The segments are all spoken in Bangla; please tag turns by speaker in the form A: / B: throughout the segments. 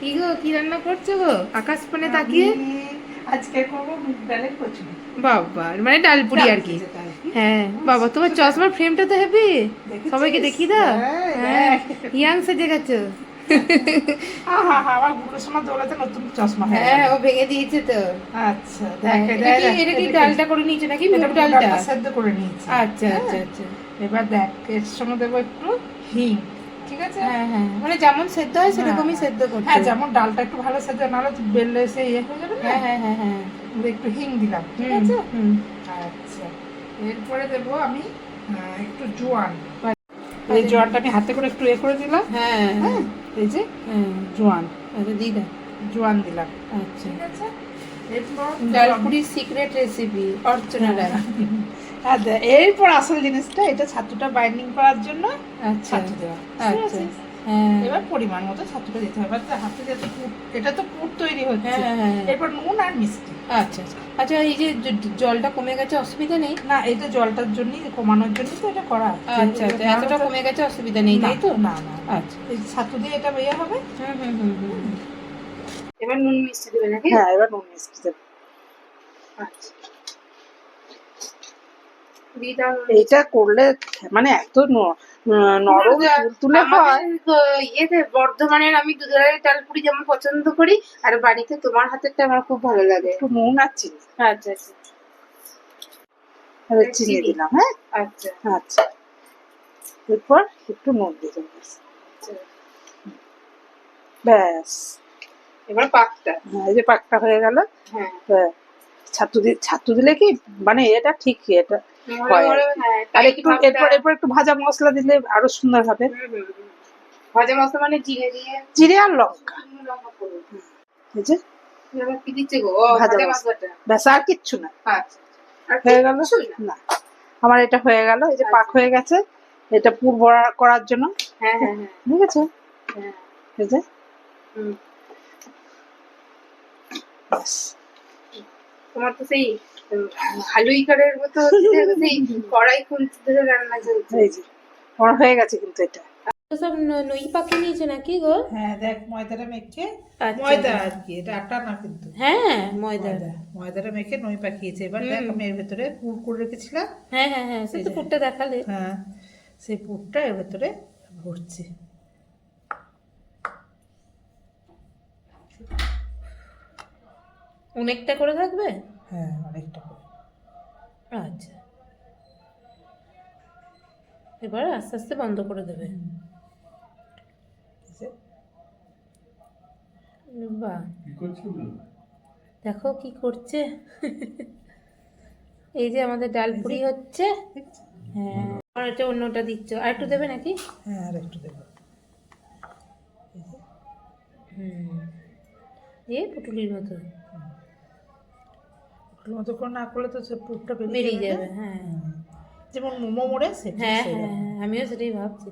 A: কি গো কি রান্না করছ গো? আকাশ পানে তাকিয়ে?
B: আজকে করব ডালের কচুরি।
A: বাবা মানে ডালপুরি আর কি। হ্যাঁ বাবা তোমার চশমার ফ্রেমটা তো হেভি সবাইকে দেখিয়ে দাও।
B: হ্যাঁ,
A: হ্যাঁ
B: দেখ।
A: ইয়াং সেজে গেছো।
B: হ্যাঁ আচ্ছা
A: হ্যাঁ,
B: দেখ, দেখ,
A: আচ্ছা আচ্ছা আচ্ছা।
B: এবার দেখ এর সঙ্গে দেবো একটু হিং। ঠিক আছে?
A: হ্যাঁ হ্যাঁ। মানে যেমন সেদ্ধ হয় সেরকমই
B: হ্যাঁ।
A: সেদ্ধ করতে
B: হ্যাঁ যেমন ডালটা একটু ভালো সেদ্ধ নাহলে বেললে সে ইয়ে হয়ে যাবে
A: হ্যাঁ হ্যাঁ হ্যাঁ হ্যাঁ।
B: একটু হিং দিলাম ঠিক আছে। আচ্ছা। এরপরে দেবো আমি একটু জোয়ান। এই জোয়ানটা আমি হাতে করে একটু এ করে দিলাম।
A: হ্যাঁ।
B: হ্যাঁ এই যে
A: হ্যাঁ।
B: জোয়ান।
A: আচ্ছা দিদা
B: জোয়ান দিলাম।
A: আচ্ছা।
B: ঠিক আছে? এরপর
A: ডালপুরির সিক্রেট রেসিপি অর্চনা রায়
B: এরপর আসল জিনিসটা এটা ছাতুটা বাইন্ডিং করার জন্য
A: আচ্ছা।
B: ছাতু দেওয়া।
A: আচ্ছা। হ্যাঁ।
B: এবার পরিমাণ মতো ছাতুটা দিতে হবে এবার হাতে যাতে এটা তো পুর তৈরি হচ্ছে।
A: হ্যাঁ, হ্যাঁ, হ্যাঁ।
B: এরপর নুন আর মিষ্টি।
A: আচ্ছা আচ্ছা। আচ্ছা এই যে জলটা কমে গেছে অসুবিধা নেই?
B: না এটা জলটার জন্য কমানোর জন্য তো এটা করা
A: আচ্ছা আচ্ছা। এতটা কমে গেছে অসুবিধা নেই তাই তো?
B: না না।
A: আচ্ছা।
B: এই ছাতু দিয়ে এটা ইয়ে হবে।
A: হুম হুম হুম হুম। এবার নুন মিষ্টি দেবে নাকি?
B: হ্যাঁ এবার নুন মিষ্টি দেবো।
A: আচ্ছা। দিয়ে।
B: এইটা করলে মানে এত নরম তুলে হয়।
A: ইয়েতে বর্ধমানের আমি দুধের ডালপুরি যেমন পছন্দ করি আর বাড়িতে তোমার হাতেরটা আমার খুব ভালো লাগে।
B: একটু নুন আর চিনি।
A: আচ্ছা আচ্ছা। চিনি।
B: দিলাম হ্যাঁ?
A: আচ্ছা।
B: আচ্ছা। এরপর একটু নুন দিলাম ব্যাস।
A: আচ্ছা।
B: ব্যাস।
A: এবার পাকটা।
B: হ্যাঁ, এই যে পাকটা হয়ে গেল।
A: হ্যাঁ।
B: হ্যাঁ, ছাতু ছাতু দিলে কি? মানে এটা ঠিক এটা? হয়। আর একটু এরপর এরপর একটু ভাজা মশলা দিলে আরও সুন্দর হবে।
A: ভাজা মশলা মানে জিরে দিয়ে
B: জিরে আর লঙ্কা। এই যে? ভাজা
A: মশলাটা।
B: ব্যাস আর কিচ্ছু না।
A: আচ্ছা
B: হয়ে গেল?
A: না?
B: আমার এটা হয়ে গেল। এই যে পাক হয়ে গেছে। এটা পুর বড়া করার জন্য।
A: হ্যাঁ হ্যাঁ হ্যাঁ।
B: ঠিক আছে? এই যে?
A: হুম। তোমার তো সেই হালুইকারের মতো সেই কড়াই খুলতে ধরে রান্না চলছে।
B: আমার হয়ে গেছে কিন্তু এটা।
A: সব নই নিয়েছে নাকি গো?
B: হ্যাঁ দেখ ময়দাটা মেখে
A: আচ্ছা।
B: ময়দা আর কি এটা আটা না কিন্তু।
A: হ্যাঁ ময়দা।
B: ময়দা ময়দাটা মেখে নই পাকিয়েছে এবার দেখ আমি এর ভেতরে পুর করে রেখেছিলাম
A: হ্যাঁ হ্যাঁ হ্যাঁ সে তো পুরটা দেখালে।
B: হ্যাঁ সেই পুরটা এর ভেতরে ভরছি।
A: অনেকটা করে থাকবে?
B: হ্যাঁ অনেকটা করে।
A: আচ্ছা। এবার আস্তে আস্তে বন্ধ করে দেবে।
B: এই যে,
A: বাহ দেখো কি করছে। এই যে আমাদের ডাল পুরি হচ্ছে। হ্যাঁ। আর এটা অন্যটা দিচ্ছ। আর একটু দেবে নাকি?
B: হ্যাঁ আর একটু দেবো।
A: হুম। দিয়ে পুটুলির মতো।
B: মতো করে না করলে তো সে পুরটা
A: বেরিয়ে যাবে হ্যাঁ।
B: যেমন মোমো মোড়ে সেটা
A: হ্যাঁ হ্যাঁ হ্যাঁ, আমিও সেটাই ভাবছি।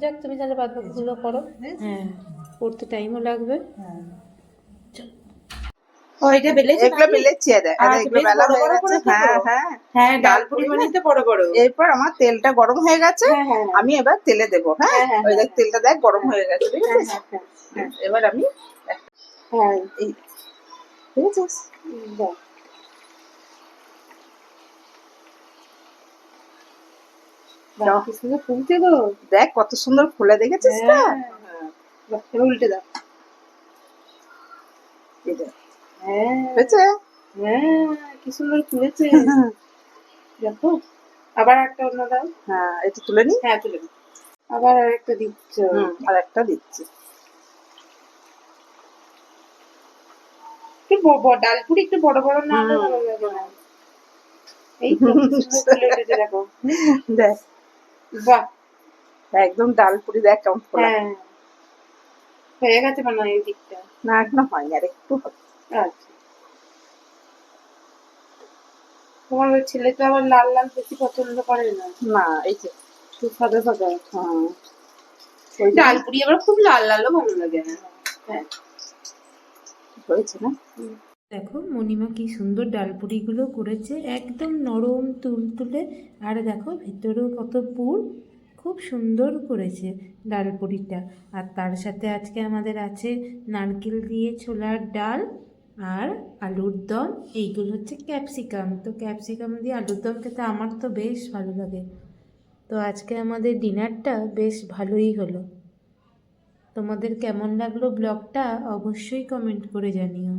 A: যাক তুমি তাহলে বাদ বাকিগুলো করো। হ্যাঁ। করতে টাইমও লাগবে।
B: হ্যাঁ।
A: ও এটা বেলেছে
B: এগুলো বেলেছি আর দেখ, আর
A: আচ্ছা,
B: এগুলো বেলা হয়ে গেছে। হ্যাঁ হ্যাঁ।
A: হ্যাঁ ডাল বড় বড়।
B: এরপর আমার তেলটা গরম হয়ে গেছে।
A: হ্যাঁ, হ্যাঁ, হ্যাঁ।
B: আমি এবার তেলে দেবো হ্যাঁ?
A: হ্যাঁ, হ্যাঁ,
B: ওই দেখ তেলটা দেখ গরম হয়ে গেছে ঠিক
A: হ্যাঁ
B: আছে
A: হ্যাঁ হ্যাঁ।
B: এবার আমি
A: হ্যাঁ গো
B: দেখ কত সুন্দর ফুলে দেখেছিস তো?
A: হ্যাঁ। উল্টে দাও। হ্যাঁ।
B: হয়েছে?
A: হ্যাঁ কি সুন্দর ফুলেছে। দেখো আবার একটা অন্য দাও।
B: হ্যাঁ এটা তুলে নি?
A: হ্যাঁ তুলে দাও। আবার আর একটা দিচ্ছ।
B: আর একটা দিচ্ছি।
A: একটু ব- ডালপুরি একটু বড় বড় না হলে ভালো লাগে না। এই সুন্দর দেখো
B: দেখ
A: বাহ।
B: একদম ডাল পুরি দেখ কেমন
A: হ্যাঁ। হয়ে গেছে মনে হয় এই দিকটা।
B: না এখনও হয়নি আর একটু
A: আচ্ছা। তোমার ওই ছেলে তো আবার লাল লাল বেশি পছন্দ করে না।
B: না এই যে।
A: একটু সাদা সাদা
B: হ্যাঁ।
A: ডাল পুরি আবার খুব লাল লালও ভালো লাগে না। হ্যাঁ।
B: হয়েছে না?
A: দেখো মণিমা কি সুন্দর ডালপুরিগুলো করেছে, একদম নরম তুলতুলে। আর দেখো, ভেতরেও কত পুর, খুব সুন্দর করেছে ডাল পুরিটা আর তার সাথে আজকে আমাদের আছে নারকেল দিয়ে ছোলার ডাল আর আলুর দম। এইগুলো হচ্ছে ক্যাপসিকাম। তো ক্যাপসিকাম দিয়ে আলুর দম খেতে আমার তো বেশ ভালো লাগে। তো আজকে আমাদের ডিনারটা বেশ ভালোই হলো। তোমাদের কেমন লাগল ব্লগটা অবশ্যই কমেন্ট করে জানিও।